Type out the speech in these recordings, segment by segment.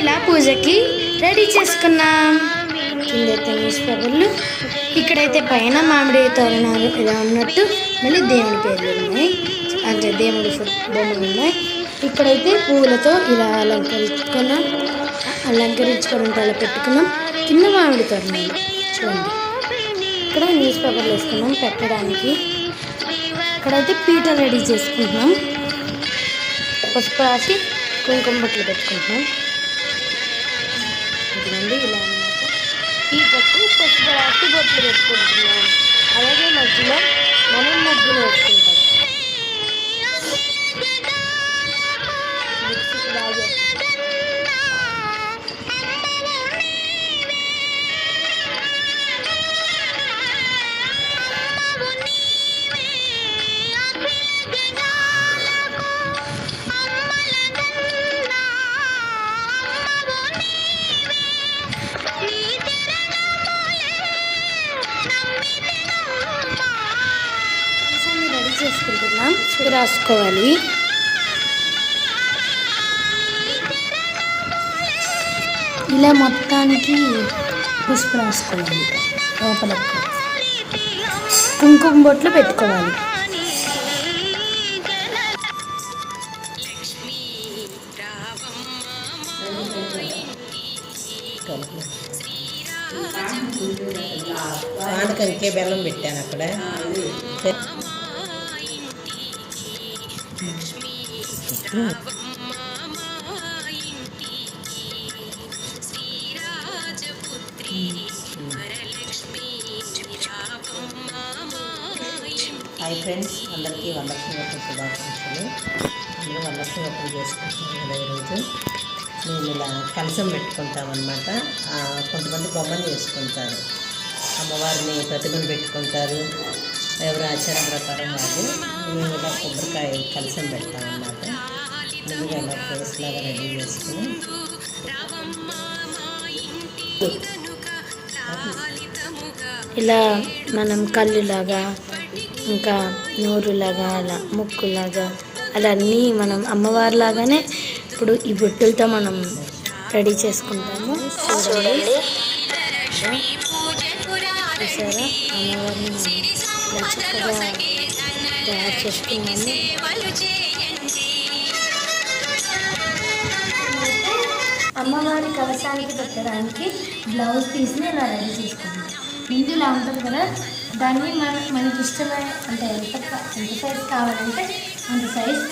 ఇలా పూజకి రెడీ చేసుకున్నాం. కిందైతే న్యూస్ పేపర్లు ఇక్కడైతే పైన మామిడి తోరణాలు ఇలా ఉన్నట్టు మళ్ళీ దేవుడి పేర్లు ఉన్నాయి. అంటే దేవుడి బొమ్మలు ఉన్నాయి. ఇక్కడైతే పువ్వులతో ఇలా అలంకరించుకున్నాం అలంకరించుకోవడం అలా పెట్టుకున్నాం. కింద మామిడి తోరణాలు. చూడండి. ఇక్కడ న్యూస్ పేపర్లు వేసుకున్నాం పెట్టడానికి. ఇక్కడైతే పీట రెడీ చేసుకుంటున్నాం. పసుపు రాసి కుంకుమ బట్టలు పెట్టుకుంటున్నాం. ఈ జట్టు పసుపు రాసి బొట్లు పెట్టుకుంటున్నాం అలాగే మధ్యలో మనం ముగ్గులు వేసుకుంటాం బాగా రాసుకోవాలి. ఇలా మొత్తానికి పసుపు రాసుకోవాలి. లోపల. కుంకుమ బొట్లు పెట్టుకోవాలి. పానకంకే బెల్లం పెట్టాను అక్కడ. హాయ్ ఫ్రెండ్స్ అందరికీ వరలక్ష్మి వ్రతం శుభాకాంక్షలు. అందరూ వరలక్ష్మి వ్రతం చేసుకుంటున్నాం కదా ఈరోజు. మేము ఇలా కలసం పెట్టుకుంటామన్నమాట. కొంతమంది బొమ్మను చేసుకుంటారు అమ్మవారిని ప్రతిమను పెట్టుకుంటారు. ఎవరి ఆచారం ప్రకారం కాదు మేము ఇలా కొబ్బరికాయ కలసం పెడతామన్నమాట. ముందుగా ఇలా లాగా రెడీ చేసుకుని ఇలా మనం కళ్ళులాగా ఇంకా నోరులాగా అలా ముక్కులాగా అలా అన్నీ మనం అమ్మవారిలాగానే ఇప్పుడు ఈ బొట్టులతో మనం రెడీ చేసుకుంటాము. చూడండి. చూసారా? అమ్మవారిని చక్కగా తయారు చేసుకున్నాము. అమ్మవారి కవచానికి పెట్టడానికి బ్లౌజ్ పీస్ని ఇలా రెడీ చేసుకున్నాం. ముందు ఇలా ఉంటుంది కదా దాన్ని మన మనకి ఇష్టమైన అంటే ఎంత ఎంత సైజ్ కావాలంటే అంత సైజ్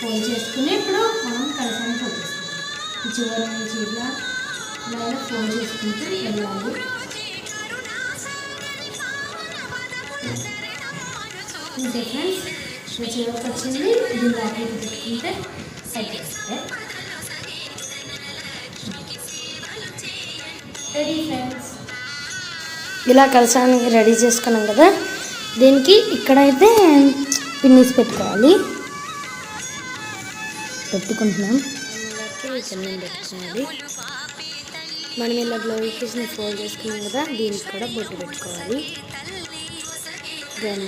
ఫోల్డ్ చేసుకుని ఇప్పుడు మనం కలసాన్ని ఫోల్డ్ చేసుకుంటాం చివరి నుంచి ఇలా ఇలా ఇలా ఫోల్డ్ చేసుకుంటూ వెళ్ళాలి. డిఫరెన్స్ చివరికి వచ్చింది. దీన్ని లోపలికి పెట్టుకుంటే సెట్ చేస్తే రెడీ ఫ్రెండ్స్ ఇలా కలసానికి రెడీ చేసుకున్నాం కదా. దీనికి ఇక్కడైతే పిన్నిస్ పెట్టుకోవాలి. పెట్టుకుంటున్నాం. పెట్టుకోవాలి మనం ఇలా గ్లోవ్ పీస్ని ఫోల్డ్ చేసుకున్నాం కదా దీనికి కూడా బొట్టు పెట్టుకోవాలి. దాని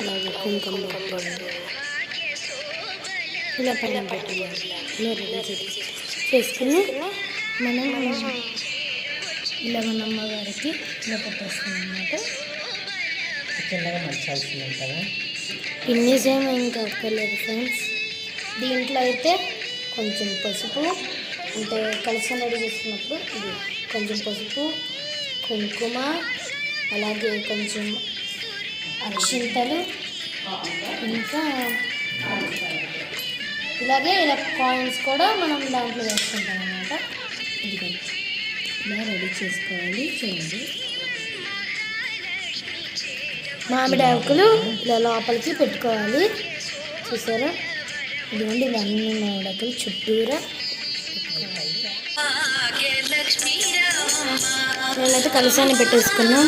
అలాగే కుంకుమ ఇలా పైన పెట్టుకోవాలి ఇలా రెడీ చేసి చేసుకుని మనం ఇలా మన అమ్మగారికి ఇలా పెట్టేస్తాం అనమాట చిన్నగా మర్చాల్సింది కదా. పిన్నిస్ ఏమో ఇంకా అక్కర్లేదు ఫ్రెండ్స్. దీంట్లో అయితే కొంచెం పసుపు అంటే కలిసి రెడీ చేసుకున్నప్పుడు ఇది కొంచెం పసుపు కుంకుమ అలాగే కొంచెం అక్షింతలు ఇంకా ఇలాగే ఇలా కాయిన్స్ కూడా మనం దాంట్లో వేసుకుంటాం అనమాట ఇలా రెడీ చేసుకోవాలి చూడండి మామిడి ఆకులు ఇలా లోపలికి పెట్టుకోవాలి. చూసారా? ఇదిగోండి ఇవన్నీ మామిడి ఆకులు చుట్టూరా నేనైతే కలిసాన్ని పెట్టేసుకున్నాం.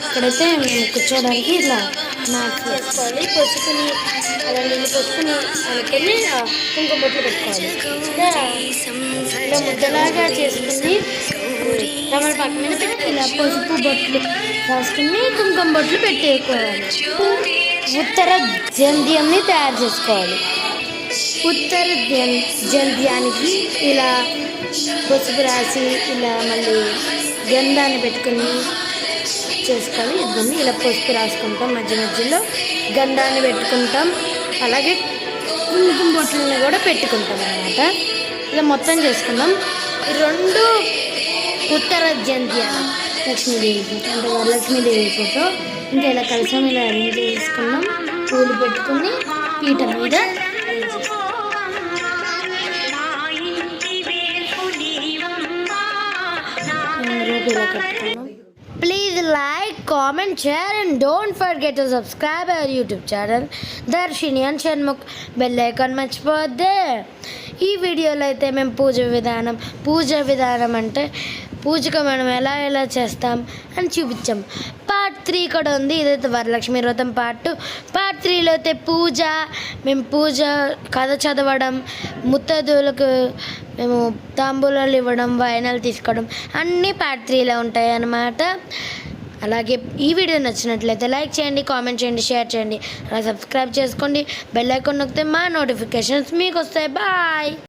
ఇక్కడైతే మేము కూర్చోడానికి ఇలా వేసుకోవాలి పసుపుని అలా నీళ్ళు అనుకుని ఆ కుంకుమ బొట్లు పెట్టుకోవాలి. ఇలా ముద్దలాగా చేసుకుని రమణ పక్క మీద పెట్టి ఇలా పసుపు బొట్లు రాసుకుని కుంకుమ బొట్లు పెట్టేసుకోవాలి. ఉత్తర జంధ్యంని తయారు చేసుకోవాలి. ఉత్తర జంధ్యానికి ఇలా పసుపు రాసి ఇలా మళ్ళీ గంధాన్ని పెట్టుకుని చేసుకొని ఇదిగోండి ఇలా పసుపు రాసుకుంటాం. మధ్య మధ్యలో గంధాన్ని పెట్టుకుంటాం. అలాగే కుంకుమ బొట్లని కూడా పెట్టుకుంటాం అన్నమాట. ఇలా మొత్తం చేసుకుందాం రెండు ఉత్తర జంధ్యాలు లక్ష్మీదేవి ఫోటో అంటే వరలక్ష్మీదేవి ఫోటో. ఇంకా ఇలా కలిసాం ఇలా అరేంజ్ చేసుకున్నాం. పూలు పెట్టుకుని పీట మీద arrange ఇలా కట్టుకున్నాం like comment share and don't forget to subscribe our YouTube channel Darshini and Shanmukh bell icon మర్చిపోద్దే ఈ వీడియోలో అయితే మేము పూజ విధానం పూజ విధానం అంటే పూజకు మనం ఎలా ఎలా చేస్తాం అని చూపించాం. పార్ట్ త్రీ కూడా ఉంది. ఇదైతే వరలక్ష్మి వ్రతం పార్ట్ టూ పార్ట్ త్రీలో అయితే పూజ మేము పూజ కథ చదవడం ముత్తదులకు మేము తాంబూలాలు ఇవ్వడం వాయనాలు తీసుకోవడం అన్నీ పార్ట్ త్రీలో ఉంటాయి అన్నమాట అలాగే ఈ వీడియో నచ్చినట్లయితే లైక్ చేయండి కామెంట్ చేయండి షేర్ చేయండి. అలా సబ్స్క్రైబ్ చేసుకోండి. బెల్ ఐకాన్ నొక్కితే మా నోటిఫికేషన్స్ మీకు వస్తాయి బాయ్!